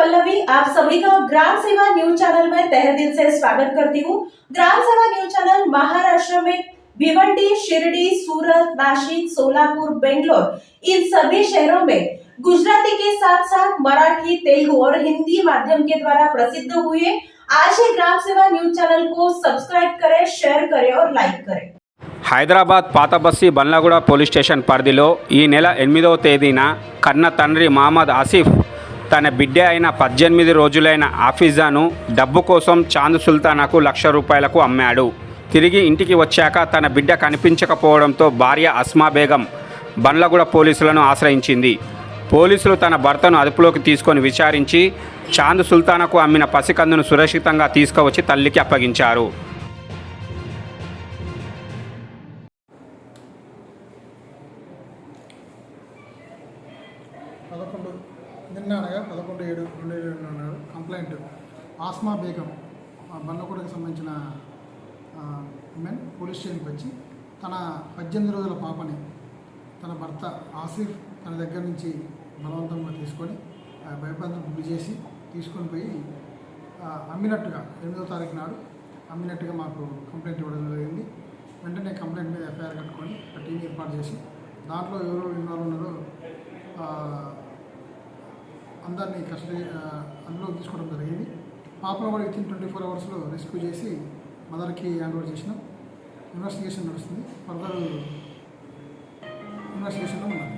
पल्लवी आप सभी का ग्राम सेवा न्यूज चैनल में तहे दिल से स्वागत करती हूँ ग्राम सेवा न्यूज चैनल महाराष्ट्र में भिवंडी शिरडी सूरत नासिक सोलापुर बेंगलोर इन सभी शहरों में गुजराती के साथ साथ मराठी तेलुगु और हिंदी माध्यम के द्वारा प्रसिद्ध हुए आज ही ग्राम सेवा न्यूज चैनल को सब्सक्राइब करें शेयर करें और लाइक करें హైదరాబాద్ పాత బస్తీ బండ్లగూడ పోలీస్ స్టేషన్ పరిధిలో ఈ నెల ఎనిమిదవ తేదీన కన్న తండ్రి మహమ్మద్ ఆసిఫ్ తన బిడ్డ అయిన పద్దెనిమిది రోజులైన ఆఫీజాను డబ్బు కోసం చాంద్ సుల్తానాకు లక్ష రూపాయలకు అమ్మాడు. తిరిగి ఇంటికి వచ్చాక తన బిడ్డ కనిపించకపోవడంతో భార్య అస్మా బేగం బండ్లగూడ పోలీసులను ఆశ్రయించింది. పోలీసులు తన భర్తను అదుపులోకి తీసుకొని విచారించి చాంద్ సుల్తానాకు అమ్మిన పసికందును సురక్షితంగా తీసుకువచ్చి తల్లికి అప్పగించారు. పదకొండు నిన్న అనగా పదకొండు ఏడు రెండు వేల రెండు నాడు కంప్లైంట్ ఆస్మా బేగం ఆ సంబంధించిన ఉమెన్ పోలీస్ స్టేషన్కి వచ్చి తన పద్దెనిమిది రోజుల పాపని తన భర్త ఆసిఫ్ తన దగ్గర నుంచి బలవంతంగా తీసుకొని ఆ, భయపంతం గురి చేసి తీసుకొని పోయి అమ్మినట్టుగా ఎనిమిదో తారీఖు నాడు అమ్మినట్టుగా మాకు కంప్లైంట్ ఇవ్వడం జరిగింది. వెంటనే కంప్లైంట్ మీద ఎఫ్ఐఆర్ కట్టుకొని ఒక టీం ఏర్పాటు చేసి దాంట్లో ఎవరు ఇన్వాల్వ్ ఉన్నారో అందరినీ కస్టడీ అందులో తీసుకోవడం జరిగింది. పాపను కూడా వితిన్ ట్వంటీ ఫోర్ అవర్స్లో రెస్క్యూ చేసి మదర్కి హ్యాండ్ ఓవర్ చేసినాం. ఇన్వెస్టిగేషన్ నడుస్తుంది. ఫర్దర్ ఇన్వెస్టిగేషన్లో ఉన్నాం.